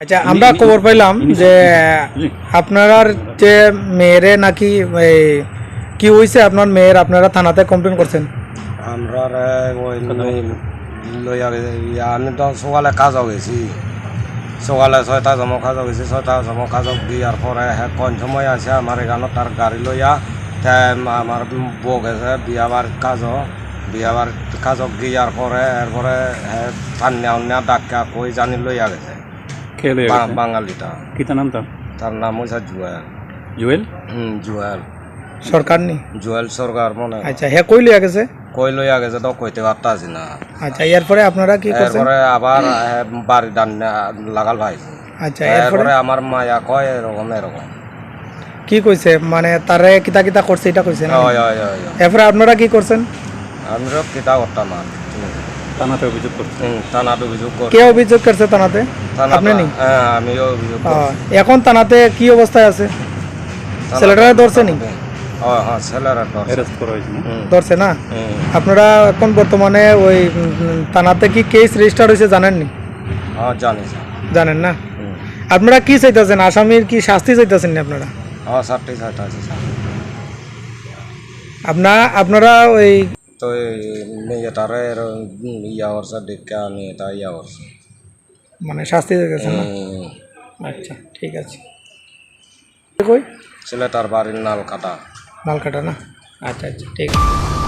আচ্ছা আমরা খবর পাইলাম যে আপনার যে মেয়েরে নাকি এই, কি হয়েছে আপনার মেয়ের? আপনারা থানাতে কমপ্লেন করছেন? আমরা আমি তো সকালে কাজও গেছি সকালে ছয়টা জমা কাজও গেছি ছয়টা জমা কাজও দিয়ার পরে হ্যাঁ কোন সময় আছে আমার এখানে তার গাড়ি লইয়া তে আমার বউ গেছে বিয়াবার কাজও বিয়াবার কাজক গিয়ার পরে এরপরে টান্যা উন্যা ডাক্কা কই জানি লইয়া গেছে। লয়ে বা- গেছে বাঙালিটা কিতা নাম তার? তার নাম হয়েছে জুয়েল। জুয়েল? হুম জুয়েল। সরকার নি? জুয়েল সরকার মনে আচ্ছা হে কই লিয়া গেছে কই লইয়া গেছে তো কইতে পারতাছি না। আচ্ছা এরপরে আপনারা কি করছেন? এরপরে আবার বাড়ি ডান লাগাল ভাই আচ্ছা এরপরে? আমার মায়া কয় এরকম এরকম। কি কইছে? মানে তারে কিতা কিতা করছে এটা কইছে না। এরপরে আপনারা কি করছেন? আমিও কিতা করতাম আর। থানাতে অভিযোগ করছে। থানাত অভিযোগ কে অভিযোগ করছে থানাতে আপনি নি? হ্যাঁ আমিও অভিযোগ করছি। এখন থানাতে কি অবস্থায় আছে? থানাত- ছেলেটারে ধরছে নি? ও হ্যাঁ ধরছে। হয়েছে না? হুম, ধরছে না? হুম। আপনারা এখন বর্তমানে ওই থানাতে কি কেস রেজিস্টার হয়েছে জানেন নি? হ্যাঁ জানিস জানেন না? আপনারা কি চাইতেছেন? আসামির কি শাস্তি চাইতেছেন না আপনারা? হ্যাঁ। আপনার আপনারা ওই তো এর- ইয়া করছে দেখে নিয়ে এটা ইয়া করছে মানে শাস্তি চাইতেছেন না আচ্ছা ঠিক আছে। কই ছেলেটার বাড়ির নাল কাটা মাল কাটা না আচ্ছা আচ্ছা ঠিক আছে।